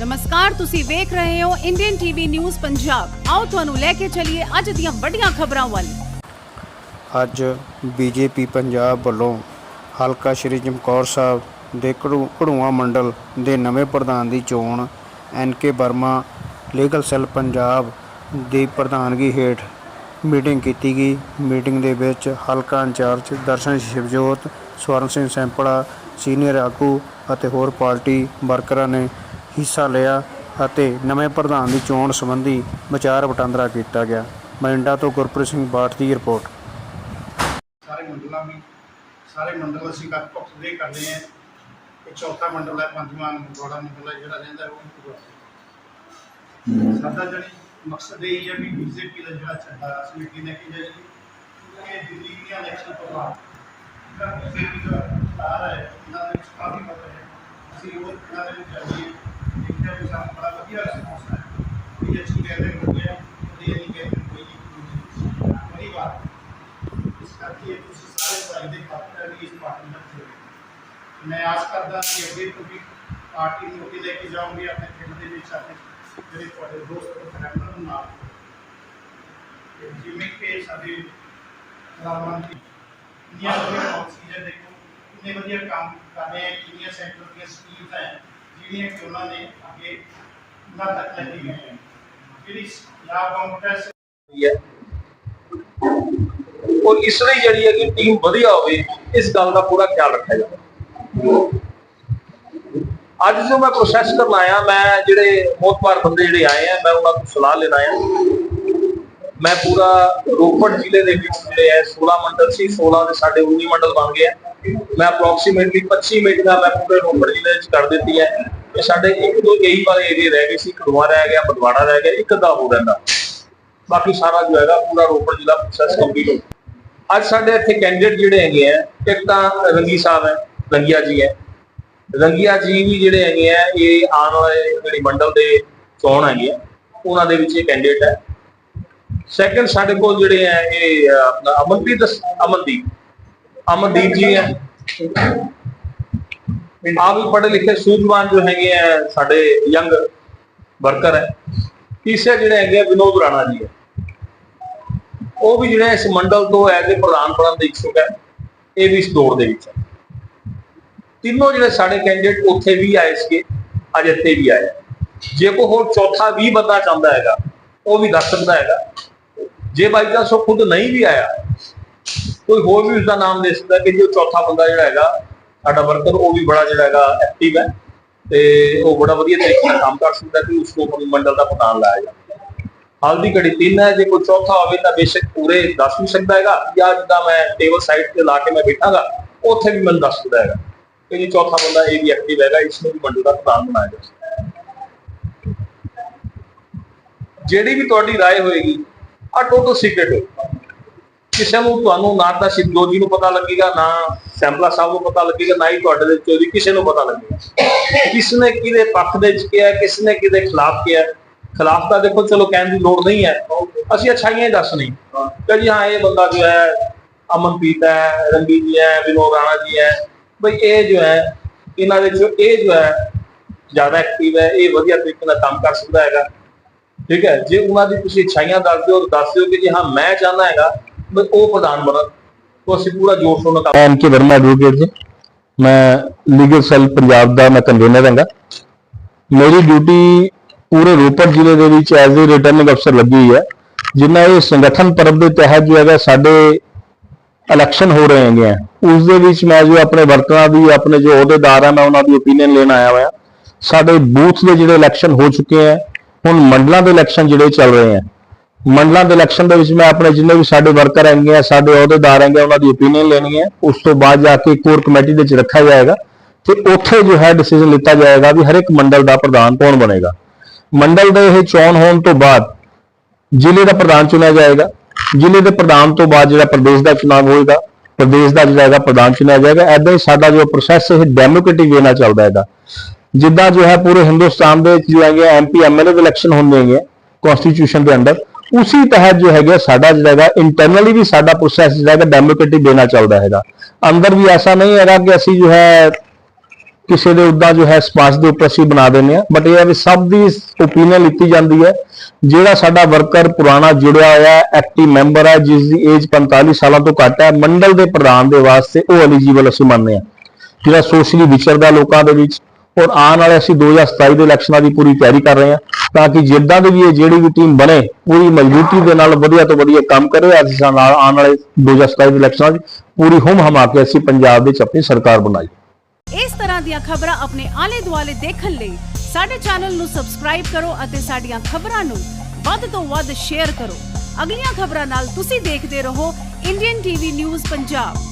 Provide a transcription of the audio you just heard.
ਨਮਸਕਾਰ, ਤੁਸੀਂ ਵੇਖ ਰਹੇ ਹੋ ਇੰਡੀਅਨ ਟੀਵੀ ਨਿਊਜ਼ ਪੰਜਾਬ ਆਓ ਤੁਹਾਨੂੰ ਲੈ ਕੇ ਚੱਲੀਏ ਅੱਜ ਦੀਆਂ ਵੱਡੀਆਂ ਖਬਰਾਂ ਵੱਲ। ਅੱਜ ਬੀਜੇਪੀ ਪੰਜਾਬ ਵੱਲੋਂ ਹਲਕਾ ਸ਼੍ਰੀ ਚਮਕੌਰ ਸਾਹਿਬ ਦੇ ਘੜੂ, ਘੜੂਆਂ ਮੰਡਲ ਦੇ ਨਵੇਂ ਪ੍ਰਧਾਨ ਦੀ ਚੋਣ N K Verma legal cell Punjab ਦੀ ਪ੍ਰਧਾਨਗੀ ਹੇਠ ਮੀਟਿੰਗ ਕੀਤੀ ਗਈ। ਮੀਟਿੰਗ ਦੇ ਵਿੱਚ ਹਲਕਾ in charge Darshan Shivjot, Swaran Singh Sampra, senior ਆਗੂ ਅਤੇ ਹੋਰ ਪਾਰਟੀ ਵਰਕਰਾਂ ਨੇ ਹਿੱਸਾ ਲਿਆ ਅਤੇ ਨਵੇਂ ਪ੍ਰਧਾਨ ਦੀ ਚੋਣ ਸੰਬੰਧੀ ਵਿਚਾਰ ਵਟਾਂਦਰਾ ਕੀਤਾ ਗਿਆ। ਮਰਿੰਡਾ ਤੋਂ ਗੁਰਪ੍ਰੀਤ ਸਿੰਘ ਬਾਠ ਦੀ ਰਿਪੋਰਟ। ਸਾਰੇ ਮੰਡਲਾਂ ਵੀ ਸਾਰੇ ਮੰਡਲ ਅਸੀਂ ਕੱਟ ਦੇ ਕਰਦੇ ਹਾਂ। ਇਹ ਚੌਥਾ ਮੰਡਲ ਹੈ, ਪੰਜਵਾਂ ਬੜਾ ਮੰਡਲ ਹੈ, ਜਿਹੜਾ ਰਹਿੰਦਾ ਉਹ ਸਾਡਾ ਜਿਹੜੀ ਮਕਸਦ ਇਹ ਹੈ ਵੀ ਬੀਜੇਪੀ ਦਾ ਜਿਹੜਾ ਝੰਡਾ ਸਮਿਤੀ ਨੇ ਕਿ ਜਿਹੜੀ ਕਿ ਦਿੱਲੀ ਦੀਆਂ ਇਲੈਕਸ਼ਨ ਤੋਂ ਬਾਅਦ ਜਿਹੜਾ ਬੀਜੇਪੀ ਦਾ ਸਟਾਰ ਹੈ ਇਹਨਾਂ ਦੇ ਕਾਫੀ ਪਤਾ ਹੈ, ਅਸੀਂ ਉਹ ਇਹਨਾਂ ਦੇ ਵਿੱਚ ਚੱਲੀਏ ਦੇਖਿਆ ਵੀ ਸਾਨੂੰ ਬੜਾ ਵਧੀਆ ਰਿਸਪੌਂਸ ਹੈ ਇਹ ਅੱਛੀ ਕਹਿੰਦੇ ਹੋ ਗਿਆ ਇਹ ਨਹੀਂ ਕਹਿੰਦੇ ਕੋਈ ਨਹੀਂ ਬੜੀ ਬਾਤ ਇਸ ਕਰਕੇ ਤੁਸੀਂ ਸਾਰੇ ਭਾਈ ਦੇ ਪਾਤਰ ਵੀ ਇਸ ਪਾਰਟੀ ਨਾਲ ਜੁੜੇ ਮੈਂ ਆਸ ਕਰਦਾ ਕਿ ਅੱਗੇ ਤੋਂ ਵੀ ਪਾਰਟੀ ਨੂੰ ਅੱਗੇ ਲੈ ਕੇ ਜਾਓਗੇ ਆਪਣੇ ਪਿੰਡ ਦੇ ਵਿੱਚ ਆਪਣੇ ਜਿਹੜੇ ਤੁਹਾਡੇ ਦੋਸਤ ਤੇ ਫਰੈਂਡ ਨੂੰ ਨਾਲ ਤੇ ਜਿਵੇਂ ਕਿ ਸਾਡੇ ਪ੍ਰਧਾਨ ਮੰਤਰੀ ਇੰਡੀਆ ਦੇ ਪਾਲਿਸੀ ਹੈ ਦੇਖੋ ਕਿੰਨੇ ਵਧੀਆ ਕੰਮ ਕਰ ਰਹੇ ਹੈ ਕਿੰਨੀਆਂ ਸੈਕਟਰ ਦੀਆਂ ਸਕੀਮਸ ਹੈ ਜਿਹੜੀਆਂ ਕਿ ਉਹਨਾਂ ਨੇ ਅੱਗੇ ਨਾ ਤੱਕ ਲੈ ਹੈ। ਜਿਹੜੀ ਪੰਜਾਬ ਕਾਂਗਰਸ ਹੈ ਔਰ ਇਸ ਲਈ ਜਿਹੜੀ ਹੈ ਕਿ ਟੀਮ ਵਧੀਆ ਹੋਵੇ, ਇਸ ਗੱਲ ਦਾ ਪੂਰਾ ਖਿਆਲ ਰੱਖਿਆ ਜਾਵੇ। ਅੱਜ ਜੋ ਮੈਂ ਪ੍ਰੋਸੈਸ ਕਰਨ ਆਇਆ, ਮੈਂ ਜਿਹੜੇ ਮੋਤਬਾਰ ਬੰਦੇ ਜਿਹੜੇ ਆਏ ਆ, ਮੈਂ ਉਹਨਾਂ ਤੋਂ ਸਲਾਹ ਲੈਣ ਆਇਆ। ਮੈਂ ਪੂਰਾ ਰੋਪੜ ਜ਼ਿਲ੍ਹੇ ਦੇ ਵਿੱਚ ਜਿਹੜੇ ਹੈ 16 ਮੰਡਲ ਸੀ 16 ਦੇ ਸਾਡੇ 19 ਮੰਡਲ ਬਣ ਗਏ ਆ। ਮੈਂ ਅਪਰੋਕਸੀਮੇਟਲੀ 25 ਦਾ ਮੈਂ ਪੂਰੇ ਰੋਪੜ ਜ਼ਿਲ੍ਹੇ ਵਿੱਚ ਕਰ ਦਿੱਤੀ ਹੈ। ਤੇ ਸਾਡੇ ਇੱਕ ਦੋ ਇਹੀ ਵਾਲੇ ਏਰੀਆ ਰਹਿ ਗਏ ਸੀ ਖਡੂਆ ਰਹਿ ਗਿਆ ਬਦਵਾੜਾ ਰਹਿ ਗਿਆ, ਇੱਕ ਅੱਧਾ ਹੋ ਰਹਿੰਦਾ ਬਾਕੀ ਸਾਰਾ ਜੋ ਹੈਗਾ ਪੂਰਾ ਰੋਪੜ ਜ਼ਿਲ੍ਹਾ ਪ੍ਰੋਸੈਸ ਕੰਪਲੀਟ ਹੋ ਅੱਜ ਸਾਡੇ ਇੱਥੇ ਕੈਂਡੀਡੇਟ ਜਿਹੜੇ ਹੈਗੇ ਆ, ਇੱਕ ਤਾਂ ਰੰਗੀ ਸਾਹਿਬ ਹੈ, ਰੰਗੀਆ ਜੀ ਹੈ। ਰੰਗੀਆ ਜੀ ਵੀ ਜਿਹੜੇ ਹੈਗੇ ਆ, ਇਹ ਆਉਣ ਵਾਲੇ ਜਿਹੜੀ ਮੰਡਲ ਦੇ ਚੋਣ ਹੈਗੇ ਆ, ਉਹਨਾਂ ਦੇ ਵਿੱਚ ਇਹ ਕੈਂਡੀਡੇਟ ਹੈ। ਸੈਕੰਡ ਸਾਡੇ ਕੋਲ ਜਿਹੜੇ ਆ, ਇਹ ਆਪਣਾ ਅਮਨਪ੍ਰੀਤ ਅਮਨਦੀਪ। ਅਮਨਦੀਪ ਜੀ ਹੈ। ਆਪ ਵੀ ਪੜ੍ਹੇ ਲਿਖੇ ਸੂਝਵਾਨ ਜੋ ਹੈਗੇ ਆ, ਸਾਡੇ ਯੰਗ ਵਰਕਰ ਹੈ। ਤੀਸਰੇ ਜਿਹੜੇ ਹੈਗੇ ਆ, ਵਿਨੋਦ ਰਾਣਾ ਜੀ ਹੈ। ਉਹ ਵੀ ਜਿਹੜਾ ਇਸ ਮੰਡਲ ਤੋਂ ਐਜ਼ ਅ ਪ੍ਰਧਾਨ ਬਣਨ ਦੇ ਇੱਛੁਕ ਹੈ, ਇਹ ਵੀ ਇਸ ਦੌੜ ਦੇ ਵਿੱਚ ਹੈ। ਤਿੰਨੋਂ ਜਿਹੜੇ ਸਾਡੇ ਕੈਂਡੀਡੇਟ ਉੱਥੇ ਵੀ ਆਏ ਸੀਗੇ, ਅੱਜ ਇੱਥੇ ਵੀ ਆਏ। ਜੇ ਕੋਈ ਹੋਰ ਚੌਥਾ ਵੀ ਬੰਦਾ ਚਾਹੁੰਦਾ ਹੈਗਾ, ਉਹ ਵੀ ਦੱਸ ਸਕਦਾ ਹੈਗਾ। ਜੇ ਬਾਈ ਚਾਂਸ ਉਹ ਖੁਦ ਨਹੀਂ ਵੀ ਆਇਆ ਕੋਈ ਹੋਰ ਵੀ ਉਸਦਾ ਨਾਮ ਦੇ ਸਕਦਾ ਕਿ ਜੋ ਚੌਥਾ ਬੰਦਾ ਜਿਹੜਾ ਹੈਗਾ ਸਾਡਾ ਵਰਕਰ ਉਹ ਵੀ ਬੜਾ ਜਿਹੜਾ ਹੈਗਾ ਐਕਟਿਵ ਹੈ ਤੇ ਉਹ ਬੜਾ ਵਧੀਆ ਤਰੀਕੇ ਨਾਲ ਕੰਮ ਕਰ ਸਕਦਾ ਕਿ ਉਸ ਨੂੰ ਮੰਡਲ ਦਾ ਪ੍ਰਧਾਨ ਲਾਇਆ ਜਾਵੇ ਹਾਲ ਦੀ ਘੜੀ ਤਿੰਨ ਹੈ ਜੇ ਕੋਈ ਚੌਥਾ ਹੋਵੇ ਤਾਂ ਬੇਸ਼ੱਕ ਪੂਰੇ ਦੱਸ ਵੀ ਸਕਦਾ ਹੈਗਾ ਜਾਂ ਜਿੱਦਾਂ ਮੈਂ ਟੇਬਲ ਸਾਈਡ ਤੇ ਲਾ ਕੇ ਮੈਂ ਬੈਠਾਂਗਾ ਉੱਥੇ ਵੀ ਮੈਨੂੰ ਦੱਸ ਸਕਦਾ ਹੈਗਾ ਕਿ ਜੀ ਚੌਥਾ ਬੰਦਾ ਇਹ ਵੀ ਐਕਟਿਵ ਹੈਗਾ ਇਸ ਨੂੰ ਵੀ ਮੰਡਲ ਦਾ ਪ੍ਰਧਾਨ ਬਣਾਇਆ ਜਾ ਸਕਦਾ ਹੈ। ਜਿਹੜੀ ਵੀ ਤੁਹਾਡੀ رائے ਹੋਏਗੀ ਆ ਟੋਟਲ ਸੀਕ੍ਰੀਟ ਹੋਏਗਾ ਕਿਸੇ ਨੂੰ ਤੁਹਾਨੂੰ ਨਾ ਤਾਂ ਸ਼ਿਵਜੋਤ ਜੀ ਨੂੰ ਪਤਾ ਲੱਗੇਗਾ, ਨਾ ਸੈਂਪਲਾ ਸਾਹਿਬ ਨੂੰ ਪਤਾ ਲੱਗੇਗਾ, ਨਾ ਹੀ ਤੁਹਾਡੇ ਦੇ ਵਿੱਚੋਂ ਕਿਸੇ ਨੂੰ ਪਤਾ ਲੱਗੇਗਾ। ਕਿਸ ਨੇ ਕਿਹਦੇ ਪੱਖ ਦੇ ਵਿੱਚ ਕਿਹਾ ਕਿਸ ਨੇ ਕਿਹਦੇ ਖਿਲਾਫ ਕਿਹਾ। ਖਿਲਾਫ ਤਾਂ ਦੇਖੋ, ਚਲੋ ਕਹਿਣ ਦੀ ਲੋੜ ਨਹੀਂ ਹੈ। ਅਸੀਂ ਅੱਛਾਈਆਂ ਹੀ ਦੱਸਣੀ ਕਿ ਜੀ ਹਾਂ, ਇਹ ਬੰਦਾ ਜੋ ਹੈ, ਅਮਨਪ੍ਰੀਤ ਹੈ ਰੰਗੀ ਜੀ ਹੈ, ਵਿਨੋਦ ਰਾਣਾ ਜੀ ਹੈ। ਬਈ ਇਹ ਜੋ ਹੈ, ਇਹਨਾਂ ਦੇ ਵਿੱਚੋਂ ਇਹ ਜੋ ਹੈ, ਜ਼ਿਆਦਾ ਐਕਟਿਵ ਹੈ, ਇਹ ਵਧੀਆ ਤਰੀਕੇ ਨਾਲ ਕੰਮ ਕਰ ਸਕਦਾ ਹੈਗਾ। ਠੀਕ ਹੈ, ਜੇ ਉਹਨਾਂ ਦੀ ਤੁਸੀਂ ਅੱਛਾਈਆਂ ਦੱਸ ਦਿਓ ਦੱਸ ਦਿਓ ਕਿ ਜੀ ਹਾਂ, ਮੈਂ ਚਾਹੁੰਦਾ ਹੈਗਾ ਉਹ ਪ੍ਰਧਾਨ ਬਣਨ ਤਾਂ ਅਸੀਂ ਪੂਰਾ ਜੋਰ ਸ਼ੋਰ ਨਾਲ ਕੰਮ ਐਨ ਕੇ ਵਰਮਾ ਐਡਵੋਕੇਟ ਜੀ, ਮੈਂ ਲੀਗਲ ਸੈੱਲ ਪੰਜਾਬ ਦਾ ਮੈਂ ਕਨਵੀਨਰ ਹਾਂਗਾ। ਮੇਰੀ ਡਿਊਟੀ ਪੂਰੇ ਰੋਪੜ ਜ਼ਿਲ੍ਹੇ ਦੇ ਵਿੱਚ ਐਜ਼ ਅ ਰਿਟਰਨਿੰਗ ਅਫਸਰ ਲੱਗੀ ਹੋਈ ਹੈ, ਜਿੰਨਾ ਇਹ ਸੰਗਠਨ ਪਰਬ ਦੇ ਤਹਿਤ ਜੋ ਹੈਗਾ ਸਾਡੇ ਇਲੈਕਸ਼ਨ ਹੋ ਰਹੇ ਹੈਗੇ ਆ। ਉਸ ਦੇ ਵਿੱਚ ਮੈਂ ਜੋ ਆਪਣੇ ਵਰਕਰਾਂ ਦੀ, ਆਪਣੇ ਜੋ ਅਹੁਦੇਦਾਰ ਆ, ਮੈਂ ਉਹਨਾਂ ਦੀ ਓਪੀਨੀਅਨ ਲੈਣ ਆਇਆ ਹੋਇਆ। ਸਾਡੇ ਬੂਥ ਦੇ ਜਿਹੜੇ ਇਲੈਕਸ਼ਨ ਹੋ ਚੁੱਕੇ ਆ, ਹੁਣ ਮੰਡਲਾਂ ਦੇ ਇਲੈਕਸ਼ਨ ਜਿਹੜੇ ਚੱਲ ਰਹੇ ਆ। ਮੰਡਲਾਂ ਦੇ ਇਲੈਕਸ਼ਨ ਦੇ ਵਿੱਚ ਮੈਂ ਆਪਣੇ ਜਿੰਨੇ ਵੀ ਸਾਡੇ ਵਰਕਰ ਹੈਗੇ ਆ, ਸਾਡੇ ਅਹੁਦੇਦਾਰ ਹੈਗੇ ਉਹਨਾਂ ਦੀ ਓਪੀਨੀਅਨ ਲੈਣੀ ਹੈ। ਉਸ ਤੋਂ ਬਾਅਦ ਜਾ ਕੇ ਕੋਰ ਕਮੇਟੀ ਦੇ ਵਿੱਚ ਰੱਖਿਆ ਜਾਏਗਾ ਤੇ ਉੱਥੇ ਜੋ ਹੈ ਡਿਸੀਜਨ ਲਿੱਤਾ ਜਾਏਗਾ ਵੀ ਹਰ ਇੱਕ ਮੰਡਲ ਦਾ ਪ੍ਰਧਾਨ ਕੌਣ ਬਣੇਗਾ। ਮੰਡਲ ਦੇ ਇਹ ਚੋਣ ਹੋਣ ਤੋਂ ਬਾਅਦ ਜ਼ਿਲ੍ਹੇ ਦਾ ਪ੍ਰਧਾਨ ਚੁਣਿਆ ਜਾਏਗਾ। ਜ਼ਿਲ੍ਹੇ ਦੇ ਪ੍ਰਧਾਨ ਤੋਂ ਬਾਅਦ ਜਿਹੜਾ ਪ੍ਰਦੇਸ਼ ਦਾ ਚੁਣਾਵ ਹੋਏਗਾ, ਪ੍ਰਦੇਸ਼ ਦਾ ਜਿਹੜਾ ਹੈਗਾ ਪ੍ਰਧਾਨ ਚੁਣਿਆ ਜਾਏਗਾ। ਐਦਾਂ ਹੀ ਸਾਡਾ ਜੋ ਪ੍ਰੋਸੈਸ ਇਹ ਡੈਮੋਕ੍ਰੈਟਿਕ ਵੇ ਨਾਲ ਚੱਲਦਾ ਹੈਗਾ। ਜਿੱਦਾਂ ਜੋ ਹੈ ਪੂਰੇ ਹਿੰਦੁਸਤਾਨ ਦੇ ਵਿੱਚ ਜੋ ਹੈਗੇ ਐਮਪੀ ਐਮਐਲਏ ਦੇ ਇਲੈਕਸ਼ਨ ਹੁੰਦੇ ਹੈਗੇ ਕਨਸਟੀਟਿਊਸ਼ਨ ਦੇ ਅੰਡਰ ਉਸੇ ਤਹਿਤ ਜੋ ਹੈਗਾ ਸਾਡਾ ਜਿਹੜਾ ਹੈਗਾ ਇੰਟਰਨਲੀ ਵੀ ਸਾਡਾ ਪ੍ਰੋਸੈਸ ਜਿਹੜਾ ਹੈਗਾ ਡੈਮੋਕ੍ਰੈਟਿਕ ਵੇ ਨਾਲ ਚੱਲਦਾ ਹੈਗਾ। ਅੰਦਰ ਵੀ ਐਸਾ ਨਹੀਂ ਹੈਗਾ ਕਿ ਅਸੀਂ ਜੋ ਹੈ, ਕਿਸੇ ਦੇ ਉੱਦਾਂ ਜੋ ਹੈ, ਸਪਾਸ ਦੇ ਉੱਪਰ ਅਸੀਂ ਬਣਾ ਦਿੰਦੇ ਆ ਬਟ ਇਹ ਹੈ ਵੀ ਸਭ ਦੀ ਓਪੀਨੀਅਨ ਲਿੱਤੀ ਜਾਂਦੀ ਹੈ। ਜਿਹੜਾ ਸਾਡਾ ਵਰਕਰ ਪੁਰਾਣਾ ਜੁੜਿਆ ਹੋਇਆ ਹੈ ਐਕਟਿਵ ਮੈਂਬਰ ਹੈ, ਜਿਸ ਦੀ ਏਜ 45 ਸਾਲਾਂ ਤੋਂ ਘੱਟ ਹੈ, ਮੰਡਲ ਦੇ ਪ੍ਰਧਾਨ ਦੇ ਵਾਸਤੇ ਉਹ ਐਲੀਜੀਬਲ ਅਸੀਂ ਮੰਨਦੇ ਆ ਜਿਹੜਾ ਸੋਸ਼ਲੀ ਵਿਚਰਦਾ ਲੋਕਾਂ ਦੇ ਵਿੱਚ ਔਰ ਆਉਣ ਵਾਲੇ ਅਸੀਂ 2027 ਦੇ ਇਲੈਕਸ਼ਨਾਂ ਦੀ ਪੂਰੀ ਤਿਆਰੀ ਕਰ ਰਹੇ ਹਾਂ ਤਾਂ ਕਿ ਜਿੱਦਾਂ ਦੀ ਵੀ ਇਹ ਜਿਹੜੀ ਵੀ ਟੀਮ ਬਣੇ, ਪੂਰੀ ਮਜ਼ਬੂਤੀ ਦੇ ਨਾਲ ਵਧੀਆ ਤੋਂ ਵਧੀਆ ਕੰਮ ਕਰੇ ਅਸੀਂ ਨਾਲ ਆਉਣ ਵਾਲੇ 2027 ਦੇ ਇਲੈਕਸ਼ਨਾਂ 'ਚ ਪੂਰੀ ਹੁਮ ਹਮਾ ਕੇ ਅਸੀਂ ਪੰਜਾਬ ਵਿੱਚ ਆਪਣੀ ਸਰਕਾਰ ਬਣਾਈ। ਇਸ ਤਰ੍ਹਾਂ ਦੀਆਂ ਖਬਰਾਂ ਆਪਣੇ ਆਲੇ ਦੁਆਲੇ ਦੇਖਣ ਲਈ ਸਾਡੇ ਚੈਨਲ ਨੂੰ ਸਬਸਕ੍ਰਾਈਬ ਕਰੋ ਅਤੇ ਸਾਡੀਆਂ ਖਬਰਾਂ ਨੂੰ ਵੱਧ ਤੋਂ ਵੱਧ ਸ਼ੇਅਰ ਕਰੋ। ਅਗਲੀਆਂ ਖਬਰਾਂ ਨਾਲ ਤੁਸੀਂ ਦੇਖਦੇ ਰਹੋ ਇੰਡੀਅਨ ਟੀਵੀ ਨਿਊਜ਼ ਪੰਜਾਬ।